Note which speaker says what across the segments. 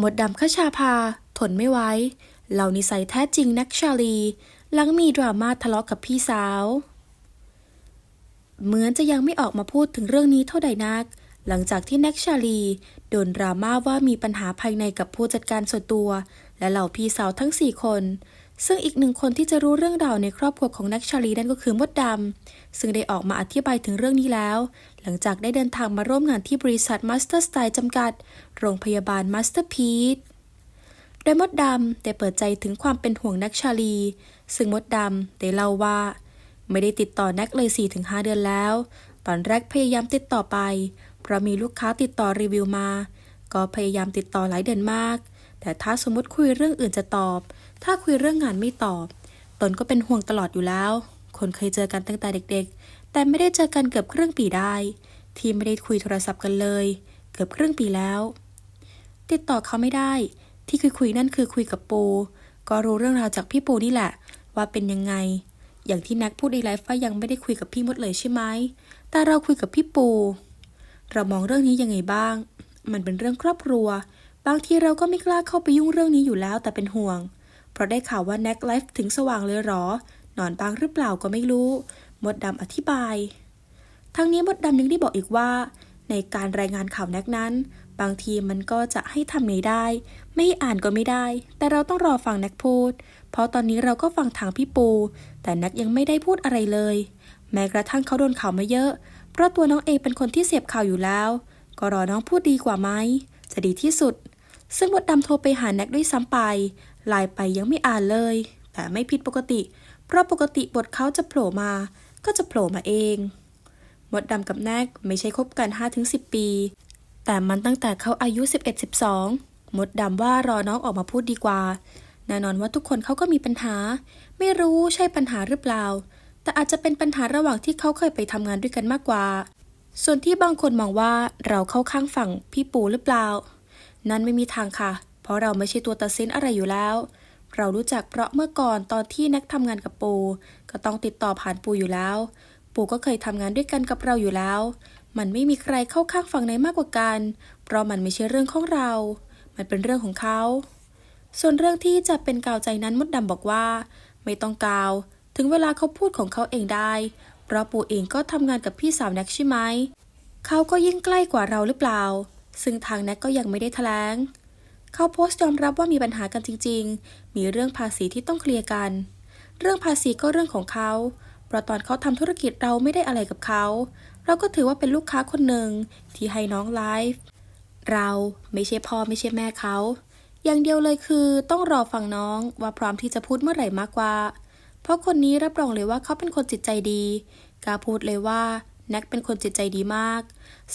Speaker 1: มดดำขชาพา ทนไม่ไหวเหล่านิสัยแท้จริงนักชาลี หลังมีดราม่าทะเลาะกับพี่สาว เหมือนจะยังไม่ออกมาพูดถึงเรื่องนี้เท่าใดนัก หลังจากที่นักชาลี โดนดราม่าว่ามีปัญหาภายในกับผู้จัดการส่วนตัว และเหล่าพี่สาวทั้งสี่คน ซึ่งอีกหนึ่งคนที่จะรู้เรื่องราวในครอบครัวของแน็กชาลีนั่นก็คือมดดำ ซึ่งได้ออกมาอธิบายถึงเรื่องนี้แล้ว หลังจากได้เดินทางมาร่วมงานที่บริษัท Master Style จำกัด โรงพยาบาล Masterpiece โดยมดดำได้เปิดใจถึงความเป็นห่วงแน็กชาลี ซึ่งมดดำได้เล่าว่า ไม่ได้ติดต่อแน็กเลย4-5 เดือนแล้ว ตอนแรกพยายามติดต่อไป เพราะมีลูกค้าติดต่อรีวิวมา ก็พยายามติดต่อหลายเดือนมาก แต่ถ้าสมมติคุยเรื่องอื่นจะตอบ ถ้าคุยเรื่องงานไม่ตอบ ตนก็เป็นห่วงตลอดอยู่แล้ว คนเคยเจอกันตั้งแต่เด็กๆ แต่ไม่ได้เจอกันเกือบครึ่งปีได้ ที่ไม่ได้คุยโทรศัพท์กันเลย เกือบครึ่งปีแล้ว ติดต่อเขาไม่ได้ ที่คุยคุยๆนั่นคือคุยกับปู ก็รู้เรื่องราวจากพี่ปูนี่แหละ ว่าเป็นยังไง อย่างที่น็กพูดในไลฟ์ว่ายังไม่ได้คุยกับพี่มดเลยใช่ไหม แต่เราคุยกับพี่ปู เรามองเรื่องนี้ยังไงบ้าง มันเป็นเรื่องครอบครัว บางทีเราก็ไม่กล้าเข้าไปยุ่งเรื่องนี้อยู่แล้วแต่เป็นห่วง เพราะได้ข่าวว่าแน็กไลฟ์ถึงสว่างเลยหรอ นอนบ้างหรือเปล่าก็ไม่รู้ มดดำอธิบาย ทั้งนี้มดดำยังได้บอกอีกว่า ในการรายงานข่าวแน็กนั้น บางทีมันก็จะให้ทำไงได้ ไม่อ่านก็ไม่ได้ แต่เราต้องรอฟังแน็กพูด เพราะตอนนี้เราก็ฟังทางพี่ปู แต่แน็กยังไม่ได้พูดอะไรเลย แม้กระทั่งเขาโดนข่าวมาเยอะ เพราะตัวน้องเอเป็นคนที่เสพข่าวอยู่แล้ว ก็รอน้องพูดดีกว่าไหมจะดีที่สุด ซึ่งมดดำโทรไปหาแน็กด้วยซ้ำไปไลน์ไปยังไม่อ่านเลย แต่ไม่ผิดปกติ เพราะปกติบทเขาจะโผล่มา ก็จะโผล่มาเอง มดดำกับแน็กไม่ใช่คบกัน 5-10 ปี แต่มันตั้งแต่เขาอายุ 11-12 มดดำว่ารอน้องออกมาพูดดีกว่า แน่นอนว่าทุกคนเขาก็มีปัญหา ไม่รู้ใช่ปัญหาหรือเปล่า แต่อาจจะเป็นปัญหาระหว่างที่เขาเคยไปทำงานด้วยกันมากกว่า ส่วนที่บางคนมองว่าเราเข้าข้างฝั่งพี่ปูหรือเปล่า นั่นไม่มีทางค่ะ เพราะเราไม่ใช่ตัวตัดสินอะไรอยู่แล้ว เรารู้จักเพราะเมื่อก่อนตอนที่แน็กทำงานกับปู ก็ต้องติดต่อผ่านปูอยู่แล้ว ปูก็เคยทำงานด้วยกันกับเราอยู่แล้ว มันไม่มีใครเข้าข้างฝั่งไหนมากกว่ากัน เพราะมันไม่ใช่เรื่องของเรา มันเป็นเรื่องของเขา ส่วนเรื่องที่จะเป็นกาวใจนั้นมดดำบอกว่า ไม่ต้องกาว ถึงเวลาเขาพูดของเขาเองได้ เพราะปูเองก็ทำงานกับพี่สาวแน็กใช่ไหมเขาก็ยิ่งใกล้กว่าเราหรือเปล่า ซึ่งทางแน็กก็ยังไม่ได้แถลง เขาโพสต์ยอมรับว่ามีปัญหากันจริง ๆ มีเรื่องภาษีที่ต้องเคลียร์กัน เรื่องภาษีก็เรื่องของเขา เพราะตอนเขาทำธุรกิจเราไม่ได้อะไรกับเขา เราก็ถือว่าเป็นลูกค้าคนหนึ่งที่ให้น้องไลฟ์ เราไม่ใช่พ่อไม่ใช่แม่เขา อย่างเดียวเลยคือต้องรอฟังน้องว่าพร้อมที่จะพูดเมื่อไหร่มากกว่า เพราะคนนี้รับรองเลยว่าเขาเป็นคนจิตใจดีกล้าพูดเลยว่า แน็กเป็นคนจิตใจดีมาก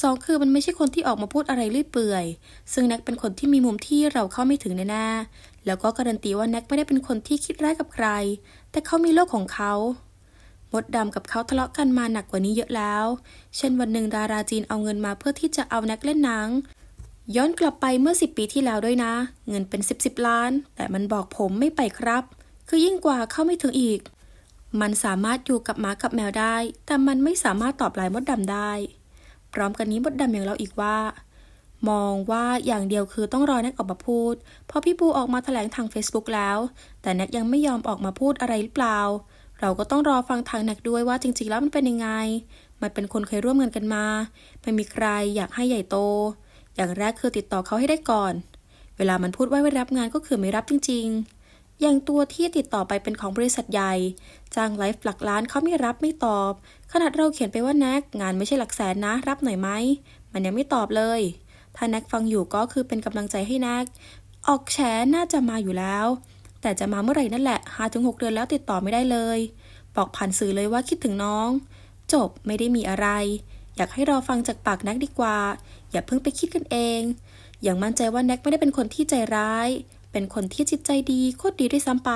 Speaker 1: สองคือมันไม่ใช่คนที่ออกมาพูดอะไรเลื่อยเปื่อย ซึ่งแน็กเป็นคนที่มีมุมที่เราเข้าไม่ถึงแน่ๆแล้วก็การันตีว่าแน็กไม่ได้เป็นคนที่คิดร้ายกับใคร แต่เขามีโลกของเขามดดำกับเขาทะเลาะกันมาหนักกว่านี้เยอะแล้ว เช่นวันหนึ่งดาราจีนเอาเงินมาเพื่อที่จะเอาแน็กเล่นหนัง ย้อนกลับไปเมื่อ 10 ปีที่แล้วด้วยนะ เงินเป็น 10บๆล้าน แต่มันบอกผมไม่ไปครับ คือยิ่งกว่าเข้าไม่ถึงอีก มันสามารถอยู่กับหมากับแมวได้ แต่มันไม่สามารถตอบลน์มดดำได้ พร้อมกันนี้มดดำยังเล่าอีกว่า มองว่าอย่างเดียวคือต้องรอแน็กออกมาพูด เพราะพี่ปูออกมาแถลงทาง Facebook แล้ว แต่แน็กยังไม่ยอมออกมาพูดอะไรหรือเปล่า เราก็ต้องรอฟังทางแน็กด้วยว่าจริง ๆ แล้วมันเป็นยังไง มันเป็นคนเคยร่วมงานกันมาไม่มีใครอยากให้ใหญ่โต อย่างแรกคือติดต่อเขาให้ได้ก่อน เวลามันพูดว่าไม่รับงานก็คือไม่รับจริง ๆ อย่างตัวที่ติดต่อไปเป็นของบริษัทใหญ่ จ้างไลฟ์หลักล้านเขาไม่รับไม่ตอบ ขนาดเราเขียนไปว่าแน็กงานไม่ใช่หลักแสนนะ รับหน่อยไหม มันยังไม่ตอบเลย ถ้าแน็กฟังอยู่ก็คือเป็นกำลังใจให้แน็กออกแฉน่าจะมาอยู่แล้ว แต่จะมาเมื่อไหร่นั่นแหละหาถึงหกเดือนแล้วติดต่อไม่ได้เลย บอกผ่านสื่อเลยว่าคิดถึงน้อง จบไม่ได้มีอะไร อยากให้รอฟังจากปากแน็กดีกว่า อย่าเพิ่งไปคิดกันเอง อย่างมั่นใจว่าแน็กไม่ได้เป็นคนที่ใจร้าย เป็นคนที่จิตใจดีโคตรดีด้วยซ้ำไป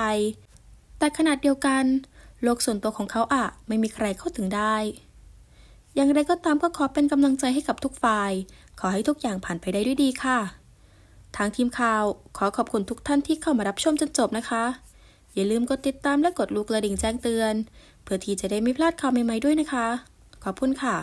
Speaker 1: แต่ขนาดเดียวกัน โลกส่วนตัวของเขาอะไม่มีใครเข้าถึงได้ อย่างไรก็ตามก็ขอเป็นกำลังใจให้กับทุกฝ่าย ขอให้ทุกอย่างผ่านไปได้ด้วยดีค่ะ ทางทีมข่าวขอขอบคุณทุกท่านที่เข้ามารับชมจนจบนะคะ อย่าลืมกดติดตามและกดลูกกระดิ่งแจ้งเตือน เพื่อที่จะได้ไม่พลาดข่าวใหม่ๆด้วยนะคะ ขอบคุณค่ะ